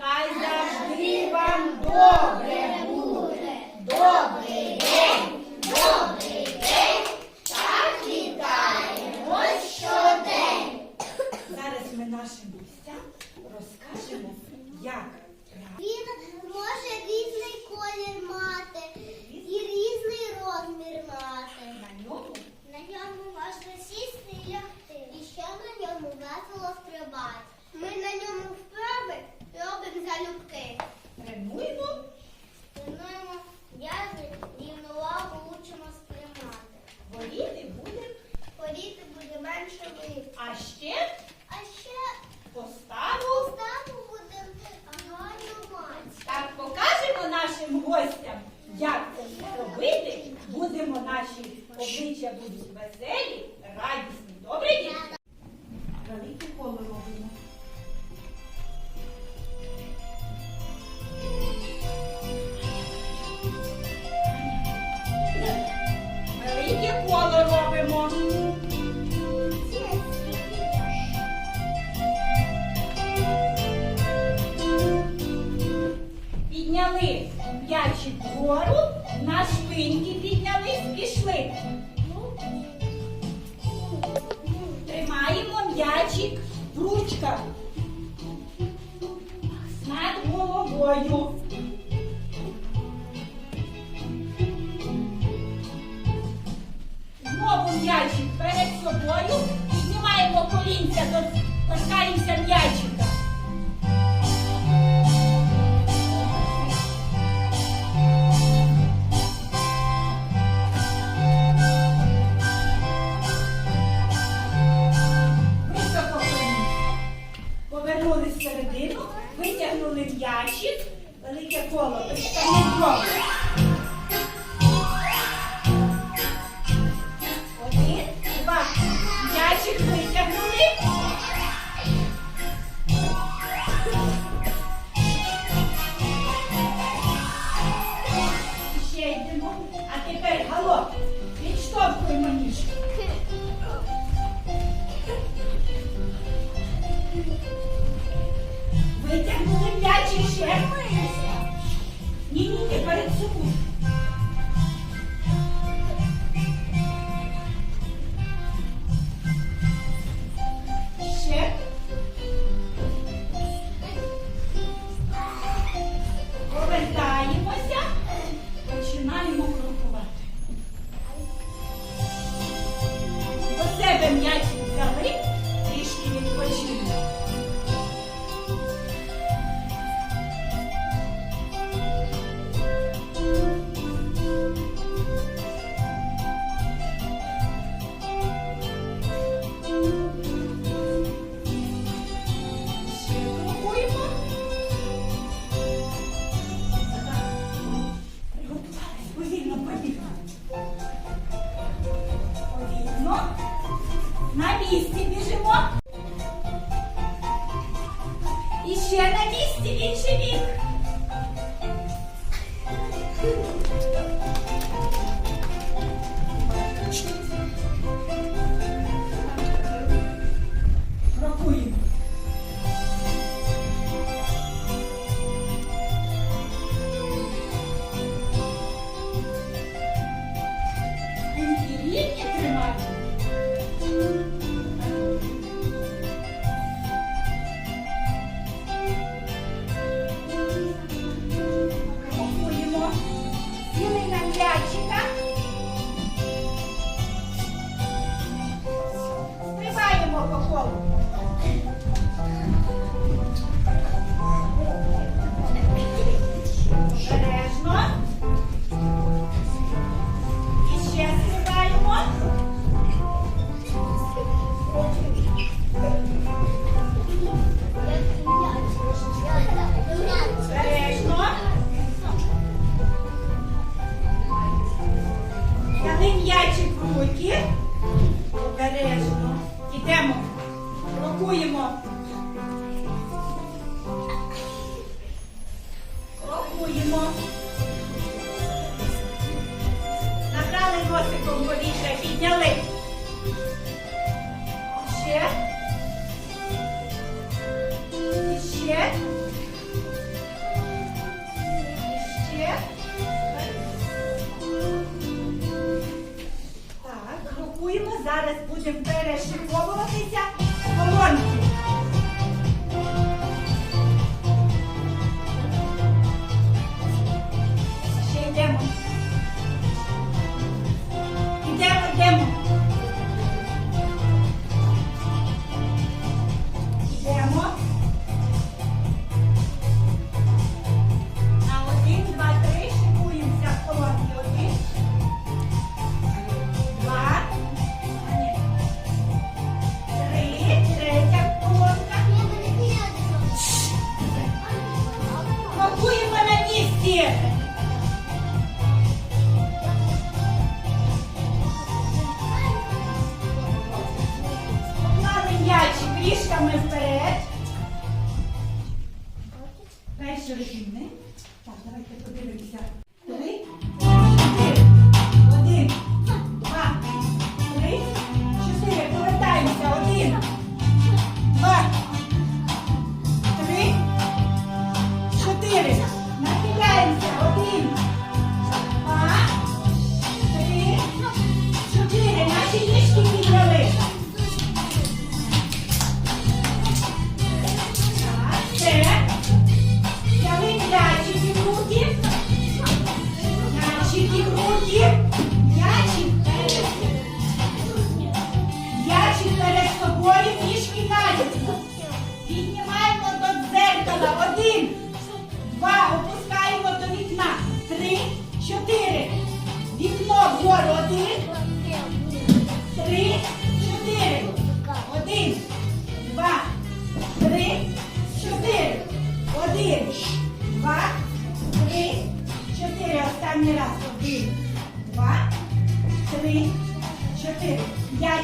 Хай завжди вам добре буде. Добрий день, добрий день. Так вітаємось щодень. Зараз ми нашим гостям розкажемо, як він може різний колір мати і різний розмір мати. На ньому на ньому можна сісти і лягти. І ще на ньому весело стрибати. Ми на ньому вправи робимо залюбки. Прямуємо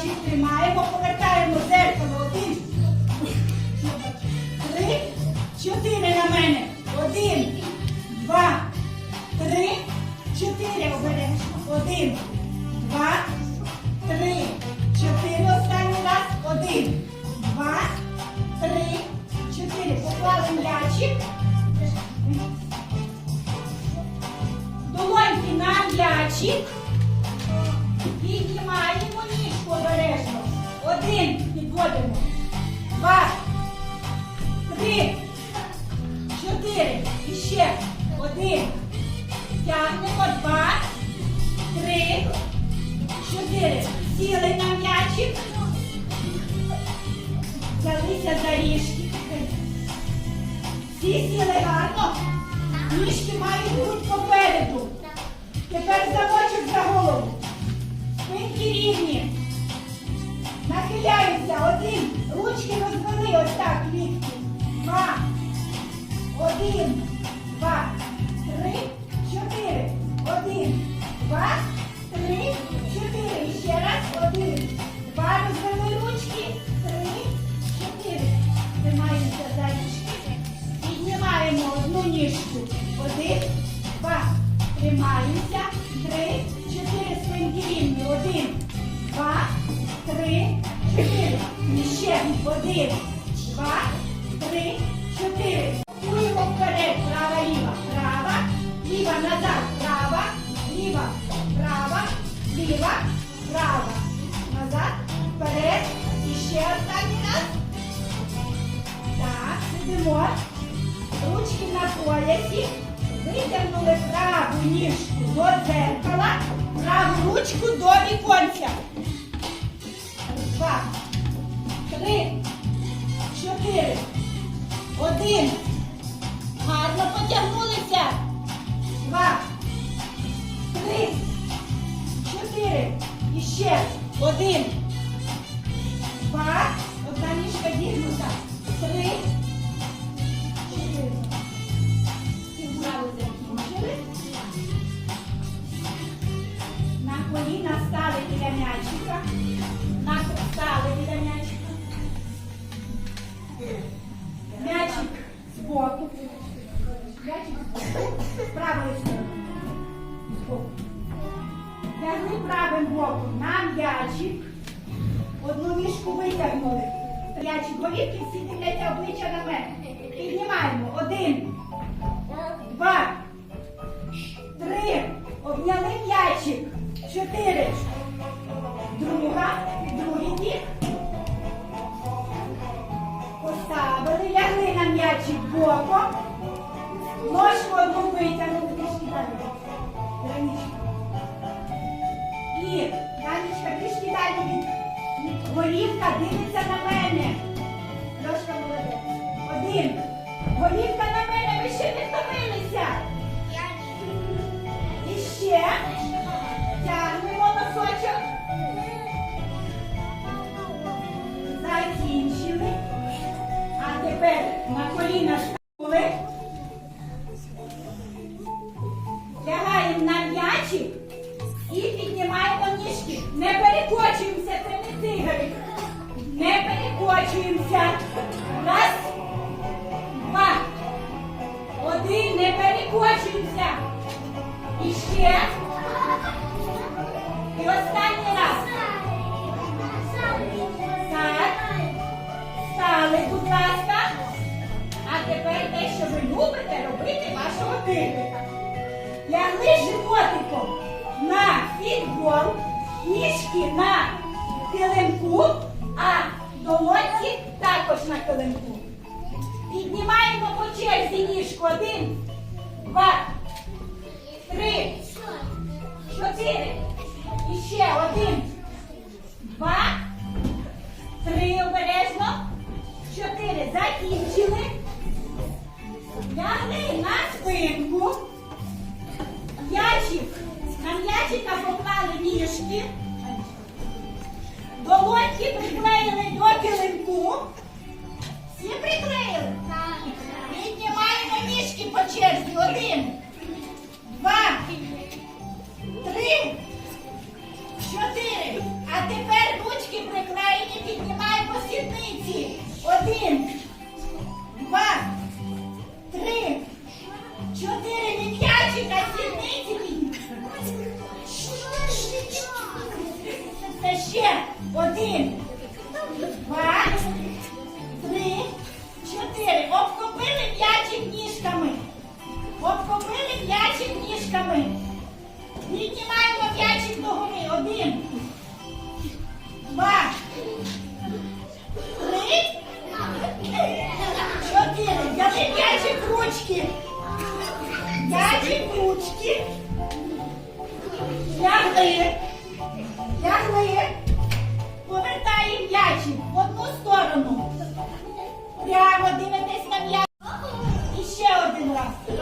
М'ячик тримаємо, повертаємо зеркало. Один, три, чотири на мене. Один, два, три, чотири. Обережно. Один, два, три, чотири. Останній раз. Один, два, три, чотири. Поклали м'ячик. Долоньки на м'ячик. Підводимо. Два. Три. Чотири. І ще. Один. Тягнемо. Два. Три. Чотири. Сіли на м'ячик. Взялися за ріжки. Всі сіли гарно. Ніжки мають бути попереду. Тепер замочок за голову. Спинки рівні. Розвели ось так лікті. Два. Один. Два. Три. Чотири. Один. Два. Три. Чотири. Ще раз. Один. Два. Розвели ручки. Три. Чотири. Тримаємося за ручки. Піднімаємо одну ніжку. Один. Два. Тримаємося. Три. Чотири. Спинки рівні. Один. Два. Три. Чотири. І ще. Один. Два. Три. Чотири. Куємо вперед. Права, ліва. Права. Ліва назад. Права. Ліва. Права. Ліва. Права. Назад. Вперед. І ще останній раз. Так, сидимо. Ручки на поясі. Витягнули праву ніжку до дзеркала, праву ручку до віконця. Два, три, чотири, один. Гарно потягнулися. Два, три, чотири. І ще один. Два. Одна ніжка дігнута. Одну ніжку витягнули. Стоячі голівки всі дивляться обличчя на мене. Піднімаємо. Один, два, три. Обняли м'ячик. Чотири. Друга. Другий бік. Поставили. Лягли на м'ячик боком. Ножку одну витягнули. Трішки далі. І данічка трішки далі від. Горівка дивиться на мене. Льошка молодець. Один. Горівка на мене. хустинку, м'ячик, на м'ячика поклали ніжки, долоньки приклеїли до килинку. Всі приклеїли. Віднімаємо ніжки по черзі. Один. Це ще один, два, три, чотири. Обкопили м'ячик ніжками. Обкопили п'ячі ніжками. Піднімаємо п'ячі догори. Один. Два. Три. Чотири. Дали м'ячик ручки. Вмираємо, дивитись на м'ясо. І один раз.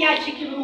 yaşı gibi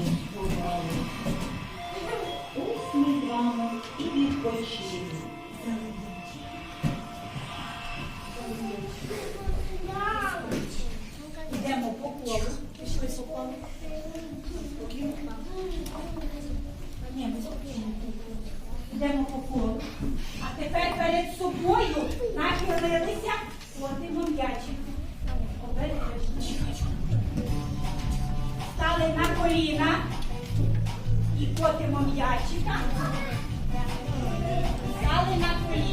відпочивали. Ось ми з вами і відпочили. Йдемо по колу. А тепер перед собою нахилилися. коліна і котимо м'ячика. Стали на коліна.